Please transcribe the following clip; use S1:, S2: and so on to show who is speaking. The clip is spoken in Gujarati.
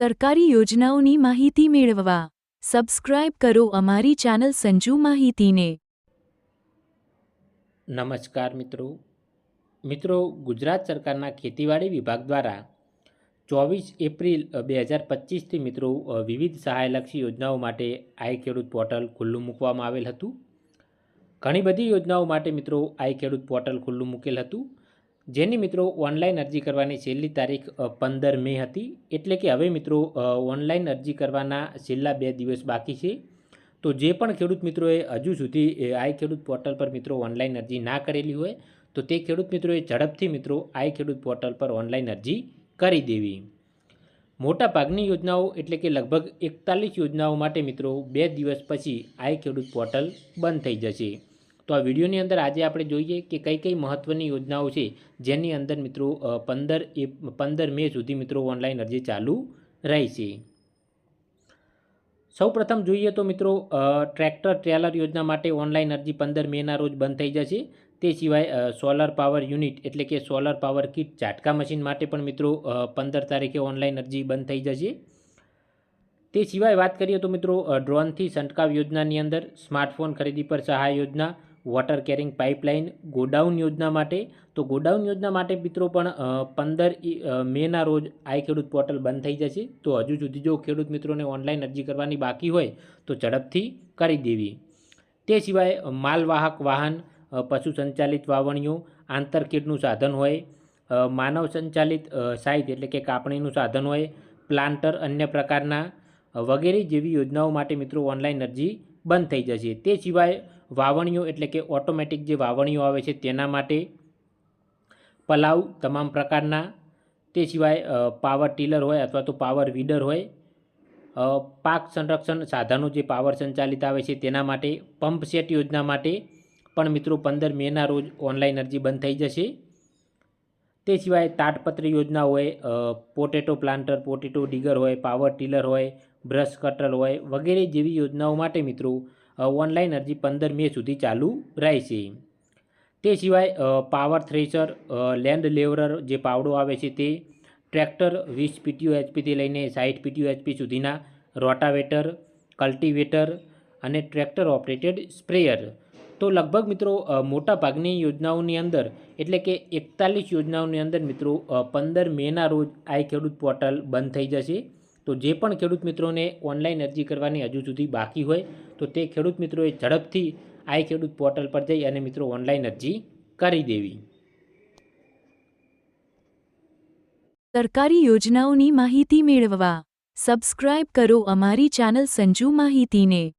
S1: સરકારી યોજનાઓની માહિતી મેળવવા સબસ્ક્રાઇબ કરો અમારી ચેનલ સંજુ માહિતીને.
S2: નમસ્કાર મિત્રો. મિત્રો, ગુજરાત સરકારના ખેતીવાડી વિભાગ દ્વારા ચોવીસ એપ્રિલ બે હજાર પચીસથી મિત્રો વિવિધ સહાયલક્ષી યોજનાઓ માટે આઈ ખેડૂત પોર્ટલ ખુલ્લું મૂકવામાં આવેલ હતું. ઘણી બધી યોજનાઓ માટે મિત્રો આઈ ખેડૂત પોર્ટલ ખુલ્લું મૂકેલ હતું. જેની મિત્રો ઓનલાઈન અરજી કરવાની છેલ્લી તારીખ પંદર મે હતી. એટલે કે હવે મિત્રો ઓનલાઈન અરજી કરવાના છેલ્લા બે દિવસ બાકી છે. તો જે પણ ખેડૂત મિત્રોએ હજુ સુધી આઈ ખેડૂત પોર્ટલ પર મિત્રો ઓનલાઈન અરજી ના કરેલી હોય, તો તે ખેડૂત મિત્રોએ ઝડપથી મિત્રો આઈ ખેડૂત પોર્ટલ પર ઓનલાઈન અરજી કરી દેવી. મોટા ભાગની યોજનાઓ એટલે કે લગભગ એકતાલીસ યોજનાઓ માટે મિત્રો બે દિવસ પછી આઈ ખેડૂત પોર્ટલ બંધ થઈ જશે. તો આ વિડીયોની અંદર આજે આપણે જોઈએ કે કઈ કઈ મહત્ત્વની યોજનાઓ છે, જેની અંદર મિત્રો પંદર એ, પંદર મે સુધી મિત્રો ઓનલાઈન અરજી ચાલુ રહેશે. સૌ પ્રથમ જોઈએ તો મિત્રો ટ્રેક્ટર ટ્રેલર યોજના માટે ઓનલાઈન અરજી પંદર મેના રોજ બંધ થઈ જશે. તે સિવાય સોલર પાવર યુનિટ એટલે કે સોલર પાવર કિટ ઝાટકા મશીન માટે પણ મિત્રો પંદર તારીખે ઓનલાઈન અરજી બંધ થઈ જશે. તે સિવાય વાત કરીએ તો મિત્રો ડ્રોનથી છંટકાવ યોજનાની અંદર સ્માર્ટફોન ખરીદી પર સહાય યોજના વોટર કેરિંગ પાઇપલાઇન ગોડાઉન યોજના માટે. તો ગોડાઉન યોજના માટે મિત્રો પણ પંદર મેના રોજ આઈ ખેડૂત પોર્ટલ બંધ થઈ જશે. તો હજુ સુધી જો ખેડૂત મિત્રોને ઓનલાઈન અરજી કરવાની બાકી હોય, તો ઝડપથી કરી દેવી. તે સિવાય માલવાહક વાહન પશુ સંચાલિત વાવણીઓ આંતરકીટનું સાધન હોય માનવ સંચાલિત સાઇઝ એટલે કે કાપણીનું સાધન હોય, પ્લાન્ટર અન્ય પ્રકારના વગેરે જેવી યોજનાઓ માટે મિત્રો ઓનલાઈન અરજી બંધ થઈ જશે. તે સિવાય વાવણીઓ એટલે કે ઓટોમેટિક જે વાવણીઓ આવે છે તેના માટે પલાવ તમામ પ્રકારના, તે સિવાય પાવર ટીલર હોય અથવા તો પાવર વીડર હોય પાક સંરક્ષણ સાધનો જે પાવર સંચાલિત આવે છે તેના માટે પંપ સેટ યોજના માટે પણ મિત્રો પંદર મેના રોજ ઓનલાઈન અરજી બંધ થઈ જશે. તે સિવાય તાટપત્રી યોજના હોય પોટેટો પ્લાન્ટર પોટેટો ડીગર હોય પાવર ટીલર હોય બ્રશ, કટર હોય વગેરે જેવી યોજનાઓ માટે મિત્રો ઓનલાઈન અરજી પંદર મે સુધી ચાલુ રહેશે. તે સિવાય પાવર થ્રેશર લેન્ડ લેવરર જે પાવડો આવે છે તે ટ્રેક્ટર વીસ પીટીયુ એચપીથી લઈને સાઠ પીટીયુ એચપી સુધીના રોટાવેટર, કલ્ટિવેટર અને ટ્રેક્ટર ઓપરેટેડ સ્પ્રેયર. તો લગભગ મિત્રો મોટાભાગની મોટા ભાગની યોજનાઓની અંદર, એટલે કે એકતાલીસ યોજનાઓની અંદર મિત્રો પંદર મેના રોજ આઈ ખેડૂત પોર્ટલ બંધ થઈ જશે. તો જે પણ ખેડૂત મિત્રોને ઓનલાઈન અરજી કરવાની હજુ સુધી બાકી હોય, તો તે ખેડૂત મિત્રોએ ઝડપથી આઈ ખેડૂત પોર્ટલ પર જઈ અને મિત્રો ઓનલાઈન અરજી કરી દેવી.
S1: સરકારી યોજનાઓની માહિતી મેળવવા સબસ્ક્રાઇબ કરો અમારી ચેનલ સંજુ માહિતીને.